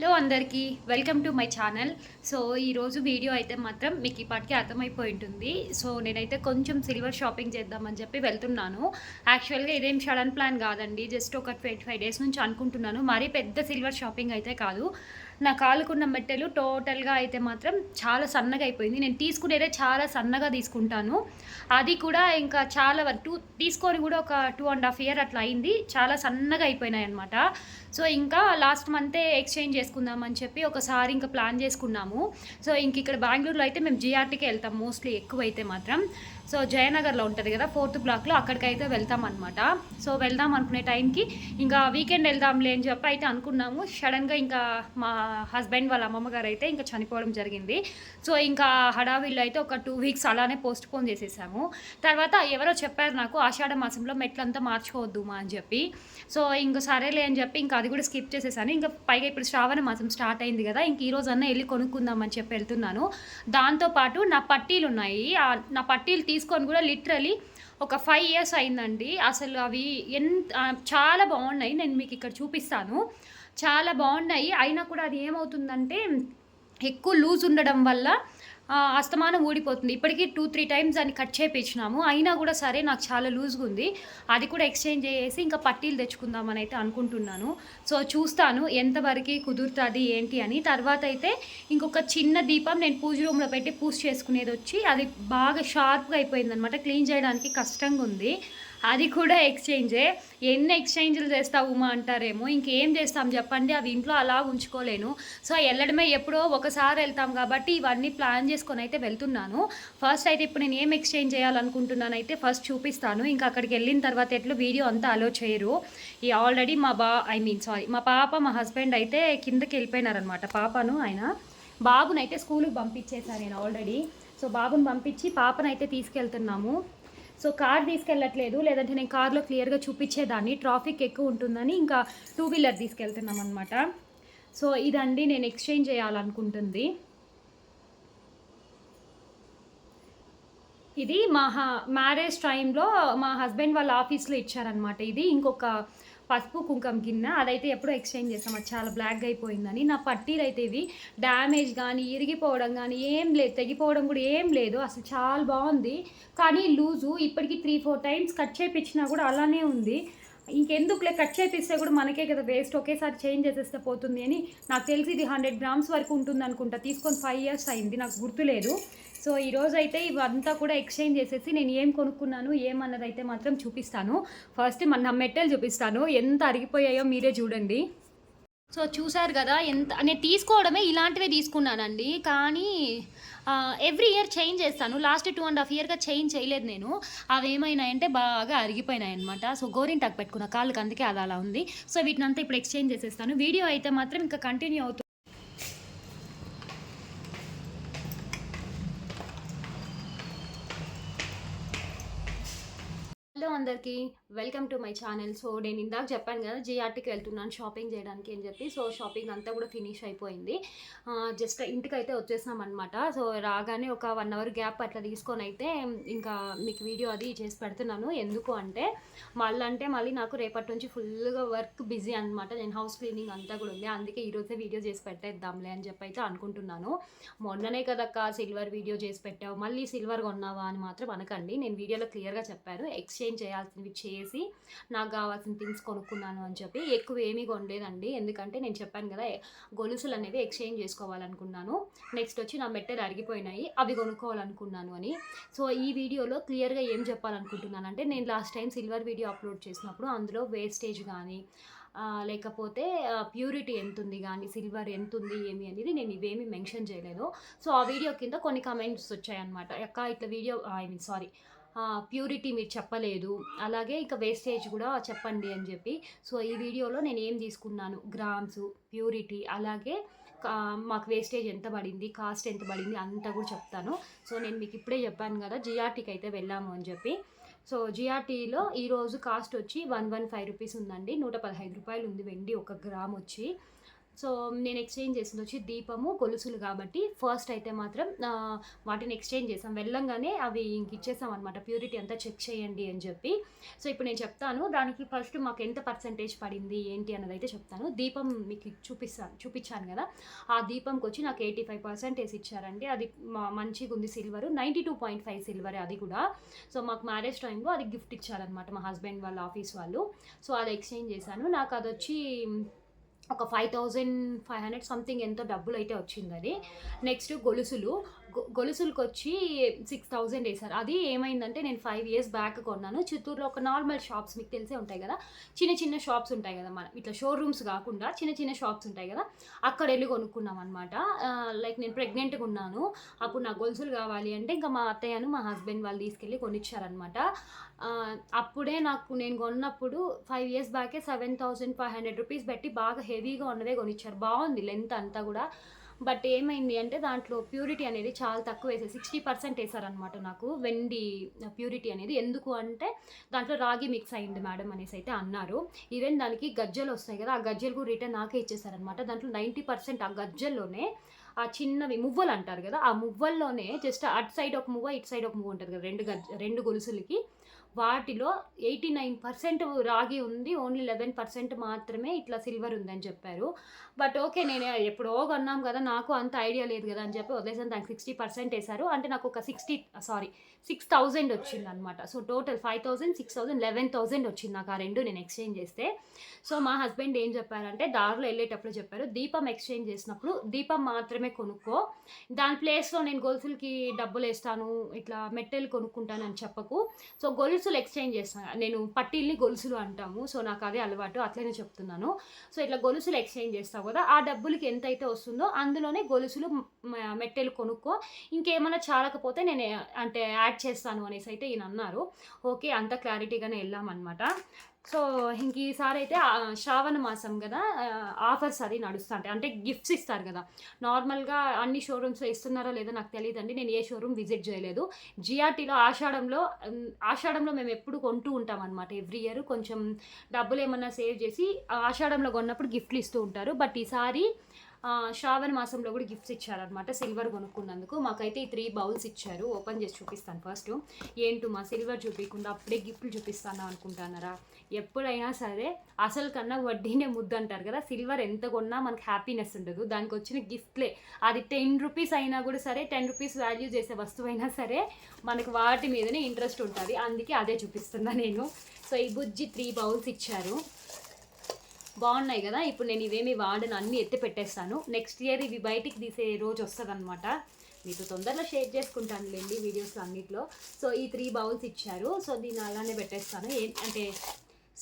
Hello అందరికీ welcome to my channel. So ఈరోజు video అయితే మాత్రం మీకు ఇప్పటికే అర్థమైపోయి ఉంటుంది సో నేనైతే కొంచెం సిల్వర్ షాపింగ్ చేద్దామని చెప్పి వెళ్తున్నాను. యాక్చువల్గా ఇదేం సడన్ ప్లాన్ కాదండి. జస్ట్ ఒక ట్వంటీ ఫైవ్ డేస్ నుంచి అనుకుంటున్నాను. మరీ పెద్ద సిల్వర్ షాపింగ్ అయితే కాదు. నా కాలుకున్న మెట్టెలు టోటల్గా అయితే మాత్రం చాలా సన్నగా అయిపోయింది. నేను తీసుకునేదే చాలా సన్నగా తీసుకుంటాను. అది కూడా ఇంకా చాలా వరకు టూ తీసుకొని కూడా ఒక టూ అండ్ హాఫ్ ఇయర్ అట్లా అయింది. చాలా సన్నగా అయిపోయినాయి అనమాట సో ఇంకా లాస్ట్ మంతే ఎక్స్చేంజ్ చేసుకుందాం అని చెప్పి ఒకసారి ఇంకా ప్లాన్ చేసుకున్నాము. సో ఇంక ఇక్కడ బెంగళూరులో అయితే మేము జిఆర్టీకి వెళ్తాం మోస్ట్లీ ఎక్కువ అయితే మాత్రం. సో జయనగర్లో ఉంటుంది కదా ఫోర్త్ బ్లాక్లో అక్కడికైతే వెళ్తాం అనమాట సో వెళ్దాం అనుకునే టైంకి ఇంకా వీకెండ్ వెళ్దాంలే అని చెప్పి అయితే అనుకున్నాము. సడన్గా ఇంకా మా హస్బెండ్ వాళ్ళ అమ్మమ్మ గారు అయితే ఇంకా చనిపోవడం జరిగింది. సో ఇంకా హడావిల్లో అయితే ఒక టూ వీక్స్ అలానే పోస్ట్ పోన్ చేసేసాము. తర్వాత ఎవరో చెప్పారు నాకు ఆషాఢ మాసంలో మెట్లంతా మార్చుకోవద్దు మా అని చెప్పి. సో ఇంకా సరేలే అని చెప్పి ఇంకా అది కూడా స్కిప్ చేసేసాను. ఇంకా పైగా ఇప్పుడు శ్రావణ మాసం స్టార్ట్ అయింది కదా ఇంక ఈ రోజు అన్న వెళ్ళి కొనుక్కుందామని చెప్పి వెళ్తున్నాను. దాంతోపాటు నా పట్టీలు ఉన్నాయి. నా పట్టీలు తీసుకొని కూడా లిటరలీ ఒక ఫైవ్ ఇయర్స్ అయిందండి. అసలు అవి ఎంత చాలా బాగున్నాయి. నేను మీకు ఇక్కడ చూపిస్తాను. చాలా బాగున్నాయి. అయినా కూడా అది ఏమవుతుందంటే ఎక్కువ లూజ్ ఉండడం వల్ల అస్తమానం ఊడిపోతుంది. ఇప్పటికీ టూ త్రీ టైమ్స్ దాన్ని కట్ చేయించినాము అయినా కూడా సరే నాకు చాలా లూజ్గా ఉంది. అది కూడా ఎక్స్చేంజ్ చేసి ఇంకా పట్టీలు తెచ్చుకుందామని అయితే అనుకుంటున్నాను. సో చూస్తాను ఎంతవరకు కుదురుతుంది ఏంటి అని. తర్వాత అయితే ఇంకొక చిన్న దీపం నేను పూజ రూమ్లో పెట్టి పూజ చేసుకునేది వచ్చి అది బాగా షార్ప్గా అయిపోయింది అనమాట క్లీన్ చేయడానికి కష్టంగా ఉంది అది కూడా ఎక్స్చేంజే ఎన్ని ఎక్స్చేంజ్లు చేస్తావు ఉమా అంటారేమో. ఇంకేం చేస్తాం చెప్పండి. అవి ఇంట్లో అలా ఉంచుకోలేను. సో వెళ్ళడమే ఎప్పుడో ఒకసారి వెళ్తాం కాబట్టి ఇవన్నీ ప్లాన్ చేసుకొని అయితే వెళ్తున్నాను. ఫస్ట్ అయితే ఇప్పుడు నేను ఏం ఎక్స్చేంజ్ చేయాలనుకుంటున్నాను అయితే ఫస్ట్ చూపిస్తాను. ఇంకా అక్కడికి వెళ్ళిన తర్వాత ఎట్లా వీడియో అంతా అలో చేయరు. ఈ ఆల్రెడీ మా బా ఐ మీన్ సారీ మా పాప మా హస్బెండ్ అయితే కిందకి వెళ్ళిపోయినారనమాట పాపను ఆయన. బాబునైతే స్కూల్కి పంపించేశాను నేను ఆల్రెడీ సో బాబుని పంపించి పాపనైతే తీసుకెళ్తున్నాము. సో కార్ తీసుకెళ్ళట్లేదు లేదంటే నేను కార్లో క్లియర్గా చూపించేదాన్ని ట్రాఫిక్ ఎక్కువ ఉంటుందని ఇంకా టూ వీలర్ తీసుకెళ్తున్నాం అనమాట సో ఇదండి నేను ఎక్స్చేంజ్ చేయాలనుకుంటుంది. ఇది మా హ- మ్యారేజ్ టైంలో మా హస్బెండ్ వాళ్ళ ఆఫీస్లో ఇచ్చారనమాట ఇది. ఇంకొక పసుపు కుంకం గిన్నె అదైతే ఎప్పుడో ఎక్స్చేంజ్ చేస్తాం అది చాలా బ్లాక్గా అయిపోయిందని. నా పట్టీలు అయితే ఇవి డ్యామేజ్ కానీ ఇరిగిపోవడం కానీ ఏం లేదు. తెగిపోవడం కూడా ఏం లేదు. అసలు చాలా బాగుంది. కానీ లూజు ఇప్పటికీ త్రీ ఫోర్ టైమ్స్ కట్ చేపించినా కూడా అలానే ఉంది. ఇంకెందుకులే? కట్ చేపిస్తే కూడా మనకే కదా వేస్ట్ ఒకేసారి చేంజ్ చేసేస్తే పోతుంది అని నాకు తెలిసి ఇది హండ్రెడ్ గ్రామ్స్ వరకు ఉంటుంది అనుకుంటా తీసుకొని ఫైవ్ ఇయర్స్ అయింది. నాకు గుర్తులేదు. సో ఈరోజు అయితే ఇవంతా కూడా ఎక్స్చేంజ్ చేసేసి నేను ఏం కొనుక్కున్నాను ఏమన్నది అయితే మాత్రం చూపిస్తాను. ఫస్ట్ మన నా మెట్టెలు చూపిస్తాను. ఎంత అరిగిపోయాయో మీరే చూడండి. సో చూసారు కదా ఎంత నేను తీసుకోవడమే ఇలాంటివే తీసుకున్నానండి. కానీ ఎవ్రీ ఇయర్ చేంజ్ చేస్తాను. లాస్ట్ టూ అండ్ హాఫ్ ఇయర్గా చేంజ్ చేయలేదు నేను. అవి ఏమైనాయంటే బాగా అరిగిపోయినాయి అనమాట సో గోరింటాకు పెట్టుకున్న కాళ్ళకి అందుకే అది అలా ఉంది. సో వీటిని అంతా ఇప్పుడు ఎక్స్చేంజ్ చేసేస్తాను. వీడియో అయితే మాత్రం ఇంకా కంటిన్యూ అవుతుంది హలో అందరికీ welcome to my channel. So నేను ఇందాక చెప్పాను కదా జిఆర్టీకి వెళ్తున్నాను షాపింగ్ చేయడానికి అని చెప్పి. సో షాపింగ్ అంతా కూడా ఫినిష్ అయిపోయింది. జస్ట్ ఇంటికి అయితే వచ్చేసాం అనమాట సో రాగానే ఒక వన్ అవర్ గ్యాప్ అట్లా తీసుకొని అయితే ఇంకా మీకు వీడియో అది చేసి పెడుతున్నాను. ఎందుకు అంటే మళ్ళీ అంటే మళ్ళీ నాకు రేపటి నుంచి ఫుల్గా వర్క్ బిజీ అనమాట నేను హౌస్ క్లీనింగ్ అంతా కూడా ఉంది. అందుకే ఈరోజే వీడియో చేసి పెట్టేద్దాంలే అని చెప్పి అయితే అనుకుంటున్నాను. మొన్ననే కదక్క సిల్వర్ వీడియో చేసి పెట్టావు. మళ్ళీ సిల్వర్ కొన్నావా అని మాత్రం అనకండి. నేను వీడియోలో క్లియర్గా చెప్పాను. ఎక్స్చేంజ్ చేయాల్సినవి చేసి నాకు కావాల్సిన థింగ్స్ కొనుక్కున్నాను అని చెప్పి ఎక్కువ ఏమీ కొనలేదండి. ఎందుకంటే నేను చెప్పాను కదా గొలుసులు అనేవి ఎక్స్చేంజ్ చేసుకోవాలనుకున్నాను. నెక్స్ట్ వచ్చి నా మెట్టెలు అరిగిపోయినాయి అవి కొనుక్కోవాలనుకున్నాను అని. సో ఈ వీడియోలో క్లియర్గా ఏం చెప్పాలనుకుంటున్నాను అంటే నేను last time silver video upload చేసినప్పుడు అందులో వేస్టేజ్ కానీ లేకపోతే ప్యూరిటీ ఎంత ఉంది కానీ సిల్వర్ ఎంత ఉంది ఏమి అనేది నేను ఇవేమి మెన్షన్ చేయలేదు. సో ఆ వీడియో కింద కొన్ని కమెంట్స్ వచ్చాయన్నమాట. అక్క ఇట్లా video I mean sorry purity మీరు చెప్పలేదు. అలాగే ఇక వేస్టేజ్ కూడా చెప్పండి అని చెప్పి. సో ఈ వీడియోలో నేను ఏం తీసుకున్నాను? గ్రామ్స్ ప్యూరిటీ అలాగే కా- మాకు వేస్టేజ్ ఎంత పడింది? కాస్ట్ ఎంత పడింది? అంతా కూడా చెప్తాను. సో నేను మీకు ఇప్పుడే చెప్పాను కదా జిఆర్టీకి అయితే వెళ్ళాము అని చెప్పి. సో జిఆర్టీలో ఈరోజు కాస్ట్ వచ్చి వన్ వన్ ఫైవ్ రూపీస్ ఉందండి. నూట పదహైదు రూపాయలు ఉంది వెండి ఒక గ్రామ్ వచ్చి. సో నేను ఎక్స్చేంజ్ చేసింది వచ్చి దీపము గొలుసులు కాబట్టి ఫస్ట్ అయితే మాత్రం వాటిని ఎక్స్చేంజ్ చేసాం వెళ్ళంగానే అవి ఇంక ఇచ్చేసాం అనమాట ప్యూరిటీ అంతా చెక్ చేయండి అని చెప్పి. సో ఇప్పుడు నేను చెప్తాను. దానికి ఫస్ట్ మాకు ఎంత పర్సంటేజ్ పడింది ఏంటి అన్నది అయితే చెప్తాను. దీపం మీకు చూపిస్తాను చూపించాను కదా. ఆ దీపంకి వచ్చి నాకు ఎయిటీ ఫైవ్ పర్సెంటేజ్ ఇచ్చారండి. అది మా- మంచిగా ఉంది silver ninety two point five silver అది కూడా. సో మాకు మ్యారేజ్ టైంలో అది గిఫ్ట్ ఇచ్చారనమాట మా హస్బెండ్ వాళ్ళ ఆఫీస్ వాళ్ళు. సో అది ఎక్స్చేంజ్ చేశాను. నాకు అది వచ్చి ఒక five thousand five hundred something ఎంతో డబ్బులు అయితే వచ్చింది అది నెక్స్ట్ గొలుసులు. గొలుసులకు వచ్చి సిక్స్ థౌజండ్ వేశారు. అది ఏమైందంటే నేను ఫైవ్ ఇయర్స్ బ్యాక్ కొన్నాను. చిత్తూరులో ఒక నార్మల్ షాప్స్ మీకు తెలిసే ఉంటాయి కదా? చిన్న చిన్న షాప్స్ ఉంటాయి కదా మనం ఇట్లా షోరూమ్స్ కాకుండా చిన్న చిన్న షాప్స్ ఉంటాయి కదా? అక్కడ వెళ్ళి కొనుక్కున్నాం అనమాట లైక్ నేను ప్రెగ్నెంట్గా ఉన్నాను. అప్పుడు నా గొలుసులు కావాలి అంటే ఇంకా మా అత్తయ్యను మా హస్బెండ్ వాళ్ళు తీసుకెళ్ళి కొనిచ్చారనమాట అప్పుడే నాకు నేను కొన్నప్పుడు five years బ్యాకే seven thousand five hundred rupees పెట్టి బాగా హెవీగా ఉన్నవే కొనిచ్చారు. బాగుంది లెంత్ అంతా కూడా. బట్ ఏమైంది అంటే దాంట్లో ప్యూరిటీ అనేది చాలా తక్కువ వేసారు సిక్స్టీ పర్సెంట్ వేసారనమాట నాకు వెండి ప్యూరిటీ అనేది. ఎందుకు అంటే దాంట్లో రాగి మిక్స్ అయింది మేడం అనేసి అయితే అన్నారు. ఈవెన్ దానికి గజ్జలు వస్తాయి కదా ఆ గజ్జలు కూడా రిటర్న్ నాకే ఇచ్చేసారనమాట దాంట్లో నైంటీ పర్సెంట్ ఆ గజ్జల్లోనే ఆ చిన్నవి మువ్వలు అంటారు కదా ఆ మువ్వల్లోనే జస్ట్ అటు సైడ్ ఒక మువ్వ ఇటు సైడ్ ఒక మువ్వ ఉంటుంది కదా రెండు గజ్జ రెండు గొలుసులకి. వాటిలో ఎయిటీ నైన్ పర్సెంట్ రాగి ఉంది ఓన్లీ లెవెన్ పర్సెంట్ మాత్రమే ఇట్లా సిల్వర్ ఉందని చెప్పారు. బట్ ఓకే నేను ఎప్పుడో కొన్నాం కదా నాకు అంత ఐడియా లేదు కదా అని చెప్పి వదిలేసాను దానికి సిక్స్టీ పర్సెంట్ వేశారు. అంటే నాకు ఒక సిక్స్టీ సారీ సిక్స్ థౌజండ్ వచ్చింది అనమాట so total five thousand six thousand eleven thousand వచ్చింది నాకు ఆ రెండు నేను ఎక్స్చేంజ్ చేస్తే. సో మా హస్బెండ్ ఏం చెప్పారంటే దారిలో వెళ్ళేటప్పుడు చెప్పారు దీపం ఎక్స్చేంజ్ చేసినప్పుడు దీపం మాత్రమే కొనుక్కో. దాని ప్లేస్లో నేను గొలుసులకి డబ్బులు వేస్తాను ఇట్లా మెట్టెలు కొనుక్కుంటాను అని చెప్పకు. సో గొలుసులు ఎక్స్చేంజ్ చేస్తాను నేను పట్టీల్ని గొలుసులు అంటాము. సో నాకు అదే అలవాటు. అట్లనే చెప్తున్నాను. సో ఇట్లా గొలుసులు ఎక్స్చేంజ్ చేస్తావు కదా ఆ డబ్బులకి ఎంత అయితే వస్తుందో అందులోనే గొలుసులు మెట్టెలు కొనుక్కో. ఇంకేమైనా చాలకపోతే నేను అంటే యాడ్ చేస్తాను అనేసి అయితే ఈయన అన్నారు. ఓకే అంత క్లారిటీగానే వెళ్ళామన్నమాట. సో ఇంక ఈసారి అయితే శ్రావణ మాసం కదా ఆఫర్స్ అది నడుస్తుంటాయి. అంటే గిఫ్ట్స్ ఇస్తారు కదా. నార్మల్గా అన్ని షోరూమ్స్లో ఇస్తున్నారో లేదో నాకు తెలియదండి నేను ఏ షోరూమ్ విజిట్ చేయలేదు. జిఆర్టీలో ఆషాఢంలో ఆషాఢంలో మేము ఎప్పుడు కొంటూ ఉంటాం అనమాట ఎవ్రీ ఇయర్ కొంచెం డబ్బులు ఏమన్నా సేవ్ చేసి ఆషాఢంలో కొన్నప్పుడు గిఫ్ట్లు ఇస్తూ ఉంటారు. బట్ ఈసారి శ్రావణ మాసంలో కూడా గిఫ్ట్స్ ఇచ్చారనమాట సిల్వర్ కొనుక్కున్నందుకు. మాకైతే ఈ త్రీ బౌల్స్ ఇచ్చారు. ఓపెన్ చేసి చూపిస్తాను ఫస్ట్ ఏంటో మా సిల్వర్ చూపించకుండా అప్పుడే గిఫ్ట్లు చూపిస్తాను అనుకుంటున్నారా? ఎప్పుడైనా సరే అసలు కన్నా వడ్డీనే ముద్దు అంటారు కదా. సిల్వర్ ఎంత కొన్నా మనకు హ్యాపీనెస్ ఉండదు. దానికి వచ్చిన గిఫ్ట్లే. అది టెన్ రూపీస్ అయినా కూడా సరే టెన్ రూపీస్ వాల్యూ చేసే వస్తువు అయినా సరే మనకు వాటి మీదనే ఇంట్రెస్ట్ ఉంటుంది. అందుకే అదే చూపిస్తున్నా నేను. సో ఈ బుజ్జి త్రీ బౌల్స్ ఇచ్చారు. బాగున్నాయి కదా. ఇప్పుడు నేను ఇవేమి వాడను. అన్నీ ఎత్తి పెట్టేస్తాను. నెక్స్ట్ ఇయర్ ఇవి బయటికి తీసే రోజు వస్తుంది అనమాట మీతో తొందరలో షేర్ చేసుకుంటాను లేండి వీడియోస్ అన్నిట్లో. సో ఈ త్రీ బౌల్స్ ఇచ్చారు. సో దీన్ని అలానే పెట్టేస్తాను. ఏ- అంటే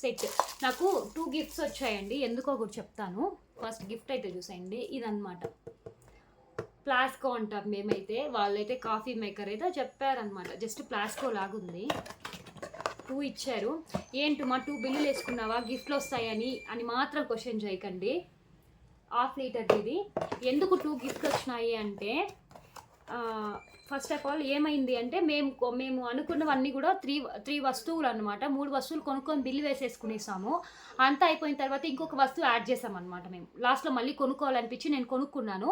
సెట్. నాకు టూ గిఫ్ట్స్ వచ్చాయండి. ఎందుకో ఒకటి చెప్తాను. ఫస్ట్ గిఫ్ట్ అయితే చూసేయండి. ఇదన్నమాట. ప్లాస్కో అంటాం మేమైతే. వాళ్ళైతే కాఫీ మేకర్ అయితే చెప్పారనమాట జస్ట్ ప్లాస్కో లాగుంది. టూ ఇచ్చారు. ఏంటి మా టూ బిల్లులు వేసుకున్నావా? గిఫ్ట్లు వస్తాయని అని మాత్రం క్వశ్చన్ చేయకండి. హాఫ్ లీటర్ది ఇది. ఎందుకు టూ గిఫ్ట్లు వచ్చినాయి అంటే ఫస్ట్ ఆఫ్ ఆల్ ఏమైంది అంటే మేము మేము అనుకున్నవన్నీ కూడా త్రీ త్రీ వస్తువులు అనమాట మూడు వస్తువులు కొనుక్కొని బిల్లు వేసేసుకునేసాము. అంతా అయిపోయిన తర్వాత ఇంకొక వస్తువు యాడ్ చేసామన్నమాట మేము. లాస్ట్లో మళ్ళీ కొనుక్కోవాలనిపించి నేను కొనుక్కున్నాను.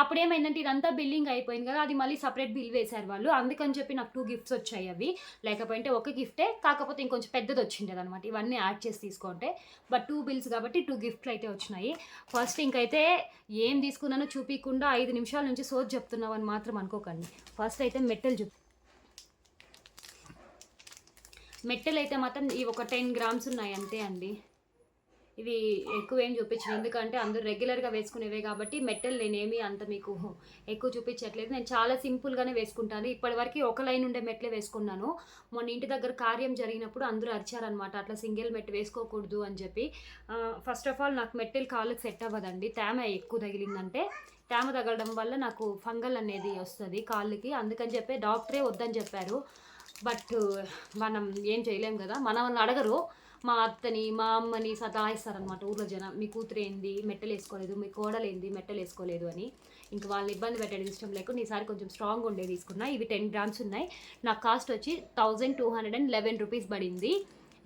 అప్పుడు ఏమైందంటే ఇదంతా బిల్లింగ్ అయిపోయింది కదా అది మళ్ళీ సపరేట్ బిల్ వేశారు వాళ్ళు. అందుకని చెప్పి నాకు టూ గిఫ్ట్స్ వచ్చాయి అవి. లేకపోతే ఒక గిఫ్టే కాకపోతే ఇంకొంచెం పెద్దది వచ్చిండేది అనమాట ఇవన్నీ యాడ్ చేసి తీసుకుంటే. బట్ టూ బిల్స్ కాబట్టి టూ గిఫ్ట్లు అయితే వచ్చినాయి. ఫస్ట్ ఇంకైతే ఏం తీసుకున్నానో చూపించకుండా ఐదు నిమిషాల నుంచి సోచ్ చెప్తున్నావు అని మాత్రం అనుకోకండి. ఫస్ట్ అయితే మెట్టెలు చూపి మెట్టెలు అయితే మాత్రం ఇవి ఒక టెన్ గ్రామ్స్ ఉన్నాయి అంతే అండి. ఇవి ఎక్కువ ఏం చూపించను. ఎందుకంటే అందరూ రెగ్యులర్గా వేసుకునేవే కాబట్టి మెటల్ నేనేమి అంత మీకు ఎక్కువ చూపించట్లేదు. నేను చాలా సింపుల్గానే వేసుకుంటాను. ఇప్పటివరకు ఒక లైన్ ఉండే మెట్లే వేసుకున్నాను. మొన్న ఇంటి దగ్గర కార్యం జరిగినప్పుడు అందరూ అరిచారనమాట అట్లా సింగిల్ మెట్ వేసుకోకూడదు అని చెప్పి. ఫస్ట్ ఆఫ్ ఆల్ నాకు మెట్టెల్ కాళ్ళకి సెట్ అవ్వదండి. తేమ ఎక్కువ తగిలిందంటే తేమ తగలడం వల్ల నాకు ఫంగల్ అనేది వస్తుంది కాళ్ళకి. అందుకని చెప్పి డాక్టరే వద్దని చెప్పారు. బట్ మనం ఏం చేయలేం కదా. మనం అడగరు. మా అత్తని మా అమ్మని సతాయిస్తారనమాట ఊర్లో జనం మీ కూతురు ఏంది? మెట్టలు వేసుకోలేదు మీ కోడలేంది మెట్టలు వేసుకోలేదు అని. ఇంక వాళ్ళని ఇబ్బంది పెట్టడం ఇష్టం లేకుండా ఈసారి కొంచెం స్ట్రాంగ్ ఉండే తీసుకున్నా. ఇవి టెన్ గ్రామ్స్ ఉన్నాయి. నా కాస్ట్ వచ్చి thousand two hundred and eleven rupees పడింది.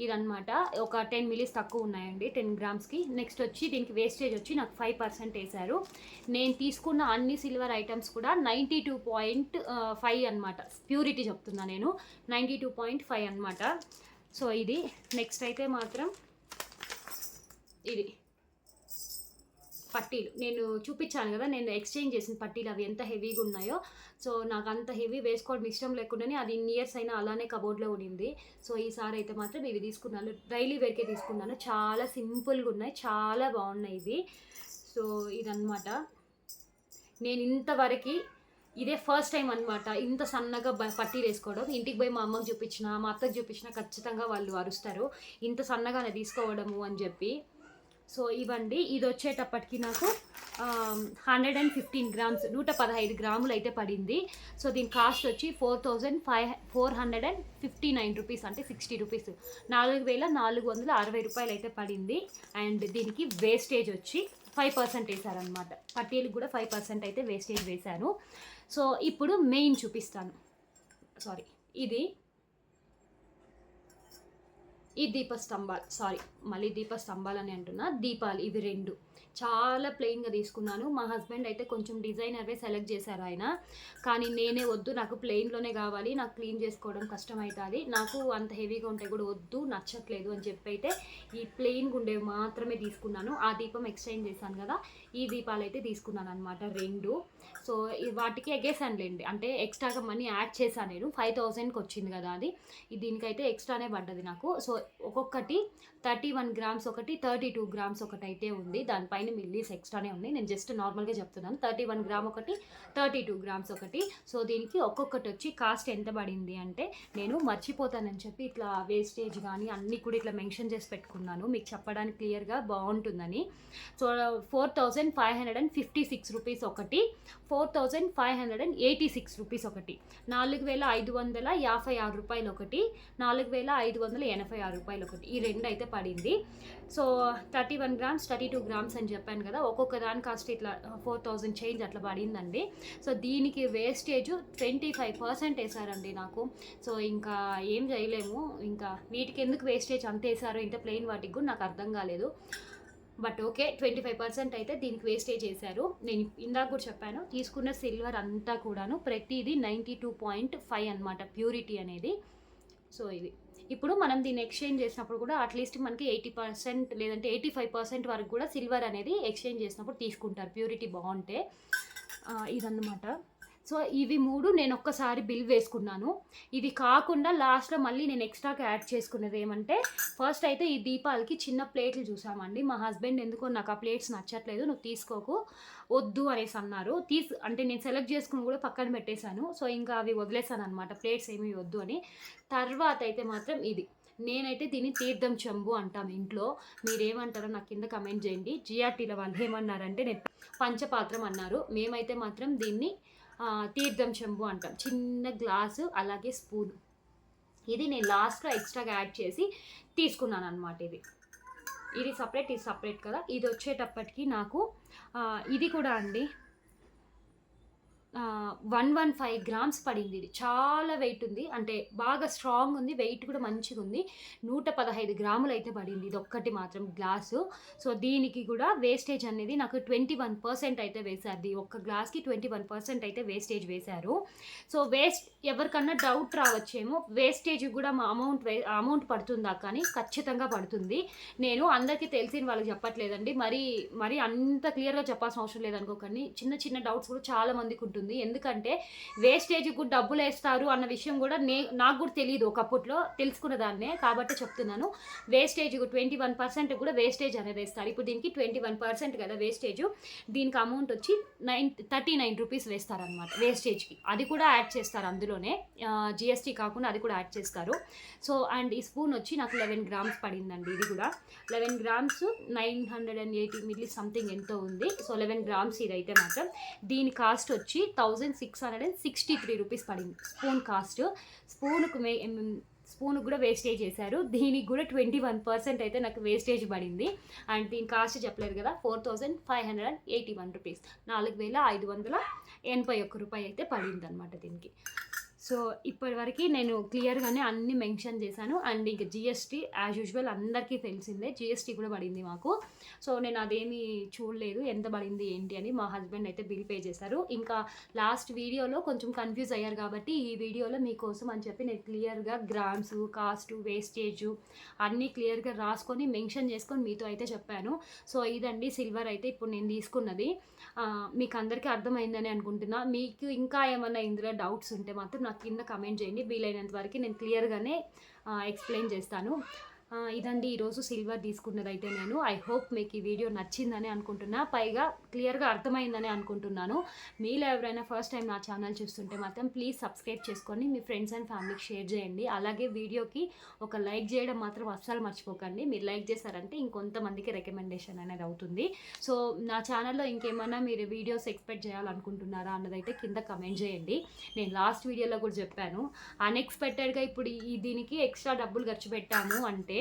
ఇదనమాట ఒక టెన్ మిలీస్ తక్కువ ఉన్నాయండి టెన్ గ్రామ్స్కి. నెక్స్ట్ వచ్చి దీనికి వేస్టేజ్ వచ్చి నాకు ఫైవ్ పర్సెంట్ వేశారు. నేను తీసుకున్న అన్ని సిల్వర్ ఐటమ్స్ కూడా నైంటీ టూ పాయింట్ ఫైవ్ అనమాట ప్యూరిటీ చెప్తున్నా నేను. నైంటీ టూ పాయింట్ ఫైవ్ అనమాట సో ఇది నెక్స్ట్ అయితే మాత్రం ఇది పట్టీలు. నేను చూపించాను కదా నేను ఎక్స్చేంజ్ చేసిన పట్టీలు అవి ఎంత హెవీగా ఉన్నాయో. సో నాకు అంత హెవీ వేసుకోవడం ఇష్టం లేకుండానే అది ఇన్ని ఇయర్స్ అయినా అలానే కబోర్డ్లో ఉండింది. సో ఈసారి అయితే మాత్రం ఇవి తీసుకున్నాను. డైలీ వేర్కే తీసుకున్నాను. చాలా సింపుల్గా ఉన్నాయి. చాలా బాగున్నాయి ఇవి. సో ఇదన్నమాట. నేను ఇంతవరకు ఇదే ఫస్ట్ టైం అనమాట ఇంత సన్నగా పట్టీలు వేసుకోవడం. ఇంటికి పోయి మా అమ్మకి చూపించిన మా అత్తకి చూపించిన ఖచ్చితంగా వాళ్ళు అరుస్తారు. ఇంత సన్నగానే తీసుకోవడము అని చెప్పి. సో ఇవ్వండి. ఇది వచ్చేటప్పటికి నాకు హండ్రెడ్ అండ్ ఫిఫ్టీన్ గ్రామ్స్ నూట పదహైదు గ్రాములు అయితే పడింది. సో దీని కాస్ట్ వచ్చి four thousand five four hundred and fifty nine rupees అంటే సిక్స్టీ రూపీస్ నాలుగు వేల నాలుగు వందల అరవై రూపాయలు అయితే పడింది. అండ్ దీనికి వేస్టేజ్ వచ్చి ఫైవ్ పర్సెంట్ వేశారనమాట పట్టీలకు కూడా ఫైవ్ పర్సెంట్ అయితే వేస్టేజ్ వేశాను. సో ఇప్పుడు మెయిన్ చూపిస్తాను. సారీ ఇది ఈ దీపస్తంభాలు. సారీ మళ్ళీ దీపస్తంభాలు అని అంటున్నా. దీపాలు ఇవి రెండు. చాలా ప్లెయిన్గా తీసుకున్నాను. మా హస్బెండ్ అయితే కొంచెం డిజైనర్వే సెలెక్ట్ చేశారు ఆయన. కానీ నేనే వద్దు. నాకు ప్లెయిన్లోనే కావాలి. నాకు క్లీన్ చేసుకోవడం కష్టం అవుతుంది నాకు అంత హెవీగా ఉంటే కూడా వద్దు. నచ్చట్లేదు అని చెప్పి అయితే ఈ ప్లెయిన్గా ఉండేవి మాత్రమే తీసుకున్నాను. ఆ దీపం ఎక్స్చేంజ్ చేశాను కదా. ఈ దీపాలు అయితే తీసుకున్నాను అనమాట రెండు. సో వాటికి ఎగేసానులేండి అంటే ఎక్స్ట్రాగా మనీ యాడ్ చేశాను నేను. ఫైవ్ థౌజండ్కి వచ్చింది కదా అది. దీనికైతే ఎక్స్ట్రానే పడ్డది నాకు. సో ఒక్కొక్కటి థర్టీ వన్ గ్రామ్స్ ఒకటి థర్టీ టూ గ్రామ్స్ ఒకటి అయితే ఉంది. దానిపైన మిల్లీస్ ఎక్స్ట్రానే ఉంది నేను జస్ట్ నార్మల్గా చెప్తున్నాను. థర్టీ వన్ గ్రామ్ ఒకటి థర్టీ టూ గ్రామ్స్ ఒకటి. సో దీనికి ఒక్కొక్కటి వచ్చి కాస్ట్ ఎంత పడింది అంటే నేను మర్చిపోతానని చెప్పి ఇట్లా వేస్టేజ్ కానీ అన్నీ కూడా ఇట్లా మెన్షన్ చేసి పెట్టుకున్నాను. మీకు చెప్పడానికి క్లియర్గా బాగుంటుందని. So four thousand five hundred and fifty six rupees ఒకటి. Four thousand five hundred and eighty six rupees ఒకటి. నాలుగు వేల ఐదు వందల యాభై ఆరు రూపాయలు ఒకటి. నాలుగు వేల ఐదు వందల ఎనభై ఆరు రూపాయలు ఒకటి. ఈ రెండు అయితే పడింది. So thirty one grams thirty two grams అని చెప్పాను కదా ఒక్కొక్క దాని కాస్ట్ ఇట్లా ఫోర్ థౌజండ్ చేంజ్ అట్లా పడిందండి. సో దీనికి వేస్టేజ్ ట్వంటీ ఫైవ్ పర్సెంట్ వేసారండి నాకు. సో ఇంకా ఏం చేయలేము. ఇంకా వీటికి ఎందుకు వేస్టేజ్ అంత వేసారో ఇంత ప్లెయిన్ వాటికి కూడా నాకు అర్థం కాలేదు. But okay twenty five percent అయితే దీనికి వేస్టేజ్ చేశారు. నేను ఇందాక కూడా చెప్పాను తీసుకున్న సిల్వర్ అంతా కూడాను ప్రతిదీ నైంటీ టూ పాయింట్ ఫైవ్ అనమాట ప్యూరిటీ అనేది. సో ఇది. ఇప్పుడు మనం దీన్ని ఎక్స్చేంజ్ చేసినప్పుడు కూడా అట్లీస్ట్ మనకి ఎయిటీ పర్సెంట్ లేదంటే ఎయిటీ ఫైవ్ పర్సెంట్ వరకు కూడా సిల్వర్ అనేది ఎక్స్చేంజ్ చేసినప్పుడు తీసుకుంటారు ప్యూరిటీ బాగుంటే. ఇదన్నమాట. సో ఇవి మూడు నేను ఒక్కసారి బిల్ వేసుకున్నాను. ఇది కాకుండా లాస్ట్లో మళ్ళీ నేను ఎక్స్ట్రాగా యాడ్ చేసుకున్నది ఏమంటే ఫస్ట్ అయితే ఈ దీపాలకి చిన్న ప్లేట్లు చూసామండి. మా హస్బెండ్ ఎందుకో నాకు ఆ ప్లేట్స్ నచ్చట్లేదు నువ్వు తీసుకోకు వద్దు అనేసి అన్నారు. తీసు అంటే నేను సెలెక్ట్ చేసుకుని కూడా పక్కన పెట్టేశాను. సో ఇంకా అవి వదిలేసాను అనమాట ప్లేట్స్ ఏమీ వద్దు అని. తర్వాత అయితే మాత్రం ఇది. నేనైతే దీన్ని తీర్థం చెంబు అంటాం ఇంట్లో. మీరేమంటారో నాకు కింద కమెంట్ చేయండి. జిఆర్టీల వాళ్ళు ఏమన్నారంటే నేను పంచపాత్రం అన్నారు. మేమైతే మాత్రం దీన్ని తీర్థం చెంబు అంటాం. చిన్న గ్లాసు అలాగే స్పూన్. ఇది నేను లాస్ట్లో ఎక్స్ట్రాగా యాడ్ చేసి తీసుకున్నాను అనమాట ఇది. ఇది సపరేట్ ఇది సపరేట్ కదా. ఇది వచ్చేటప్పటికి నాకు ఇది కూడా అండి. వన్ వన్ ఫైవ్ గ్రామ్స్ పడింది ఇది. చాలా వెయిట్ ఉంది. అంటే బాగా స్ట్రాంగ్ ఉంది. వెయిట్ కూడా మంచిగా ఉంది. నూట పదహైదు గ్రాములు అయితే పడింది. ఇది ఒక్కటి మాత్రం గ్లాసు. సో దీనికి కూడా వేస్టేజ్ అనేది నాకు ట్వంటీ వన్ పర్సెంట్ అయితే వేశారు. ఇది ఒక్క గ్లాస్కి ట్వంటీ వన్ పర్సెంట్ అయితే వేస్టేజ్ వేశారు. సో వేస్ట్ ఎవరికన్నా డౌట్ రావచ్చేమో వేస్టేజ్ కూడా మా అమౌంట్ వే అమౌంట్ పడుతుందా? కానీ ఖచ్చితంగా పడుతుంది. నేను అందరికీ తెలిసిన వాళ్ళకి చెప్పట్లేదండి. మరి మరి అంత క్లియర్గా చెప్పాల్సిన అవసరం లేదనుకోకండి. చిన్న చిన్న డౌట్స్ కూడా చాలా మందికి ఉంటుంది. ఎందుకంటే వేస్టేజ్ కూడా డబ్బులు వేస్తారు అన్న విషయం కూడా నే నాకు కూడా తెలియదు ఒకప్పట్లో తెలుసుకున్న దాన్నే కాబట్టి చెప్తున్నాను. వేస్టేజ్ ట్వంటీ వన్ పర్సెంట్ కూడా వేస్టేజ్ అనేది వేస్తారు. ఇప్పుడు దీనికి ట్వంటీ వన్ పర్సెంట్ కదా వేస్టేజ్. దీనికి అమౌంట్ వచ్చి నైన్ థర్టీ నైన్ రూపీస్ వేస్తారనమాట వేస్టేజ్కి. అది కూడా యాడ్ చేస్తారు అందులోనే. జిఎస్టీ కాకుండా అది కూడా యాడ్ చేస్తారు. సో అండ్ ఈ స్పూన్ వచ్చి నాకు లెవెన్ గ్రామ్స్ పడిందండి ఇది కూడా. Eleven grams nine hundred and eighty milli something ఎంతో ఉంది. సో లెవెన్ గ్రామ్స్ ఇదైతే మాత్రం. దీని కాస్ట్ వచ్చి thousand six hundred and sixty three rupees పడింది. Spoon cost. స్పూన్కు మే స్పూన్ కూడా వేస్టేజ్ చేశారు. దీనికి కూడా ట్వంటీ వన్ పర్సెంట్ అయితే నాకు వేస్టేజ్ పడింది. అండ్ దీని కాస్ట్ చెప్పలేదు కదా four thousand five hundred and eighty one rupees నాలుగు వేల ఐదు వందల ఎనభై ఒక్క రూపాయి అయితే పడింది అనమాట దీనికి. సో ఇప్పటివరకు నేను క్లియర్గానే అన్ని మెన్షన్ చేశాను. అండ్ ఇంకా జిఎస్టీ యాజ్ యూజువల్ అందరికీ తెలిసిందే. జిఎస్టీ కూడా పడింది మాకు. సో నేను అదేమి చూడలేదు. ఎంత పడింది ఏంటి అని మా హస్బెండ్ అయితే బిల్ పే చేశారు. ఇంకా లాస్ట్ వీడియోలో కొంచెం కన్ఫ్యూజ్ అయ్యారు కాబట్టి ఈ వీడియోలో మీకోసం అని చెప్పి నేను క్లియర్గా గ్రామ్స్ కాస్ట్ వేస్టేజ్ అన్నీ క్లియర్గా రాసుకొని మెన్షన్ చేసుకొని మీతో అయితే చెప్పాను. సో ఇదండి సిల్వర్ అయితే ఇప్పుడు నేను తీసుకున్నది. మీకు అందరికీ అర్థమైందని అనుకుంటున్నా. మీకు ఇంకా ఏమైనా ఇందులో డౌట్స్ ఉంటే మాత్రం నాకు కింద కమెంట్ చేయండి. వీలైనంత వరకు నేను క్లియర్గానే ఎక్స్ప్లెయిన్ చేస్తాను. ఇదండి ఈరోజు సిల్వర్ తీసుకున్నది అయితే నేను. ఐ హోప్ మీకు ఈ వీడియో నచ్చిందని అనుకుంటున్నా. పైగా క్లియర్గా అర్థమైందని అనుకుంటున్నాను. మీలో ఎవరైనా ఫస్ట్ టైం నా ఛానల్ చూస్తుంటే మాత్రం ప్లీజ్ సబ్స్క్రైబ్ చేసుకొని మీ ఫ్రెండ్స్ అండ్ ఫ్యామిలీకి షేర్ చేయండి. అలాగే వీడియోకి ఒక లైక్ చేయడం మాత్రం అస్సలు మర్చిపోకండి. మీరు లైక్ చేశారంటే ఇంకొంతమందికి రికమెండేషన్ అనేది అవుతుంది. సో నా ఛానల్లో ఇంకేమైనా మీరు వీడియోస్ ఎక్స్పెక్ట్ చేయాలనుకుంటున్నారా అన్నదైతే కింద కమెంట్ చేయండి. నేను లాస్ట్ వీడియోలో కూడా చెప్పాను. అన్ఎక్స్పెక్టెడ్గా ఇప్పుడు ఈ దీనికి ఎక్స్ట్రా డబ్బులు ఖర్చు పెట్టాము అంటే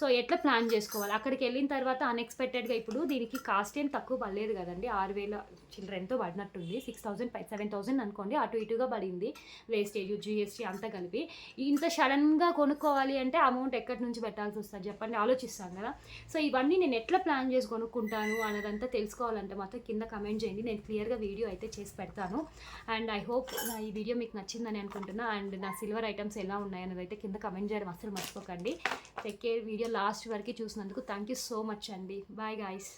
సో ఎట్లా ప్లాన్ చేసుకోవాలి? అక్కడికి వెళ్ళిన తర్వాత అన్ఎక్స్పెక్టెడ్గా ఇప్పుడు దీనికి కాస్ట్ ఏం తక్కువ పడలేదు కదండి. ఆరు వేల చిల్డ్రన్తో పడినట్టుంది. Six thousand five seven thousand అనుకోండి. అటు ఇటుగా పడింది. వేస్టేజ్ జిఎస్టీ అంతా కలిపి. ఇంత సడన్గా కొనుక్కోవాలి అంటే అమౌంట్ ఎక్కడి నుంచి పెట్టాల్సి వస్తుంది? చెప్పండి. ఆలోచిస్తాను కదా. సో ఇవన్నీ నేను ఎట్లా ప్లాన్ చేసి కొనుక్కుంటాను అన్నదంతా తెలుసుకోవాలంటే మాత్రం కింద కమెంట్ చేయండి. నేను క్లియర్గా వీడియో అయితే చేసి పెడతాను. అండ్ ఐ హోప్ నా ఈ వీడియో మీకు నచ్చిందని అనుకుంటున్నా. అండ్ నా సిల్వర్ ఐటమ్స్ ఎలా ఉన్నాయి అన్నది అయితే కింద కమెంట్ చేయడం అసలు మర్చిపోకండి. టెక్ కేర్ వీడియో లాస్ట్ వరకు చూసినందుకు థ్యాంక్ యూ సో మచ్ అండి. Bye guys.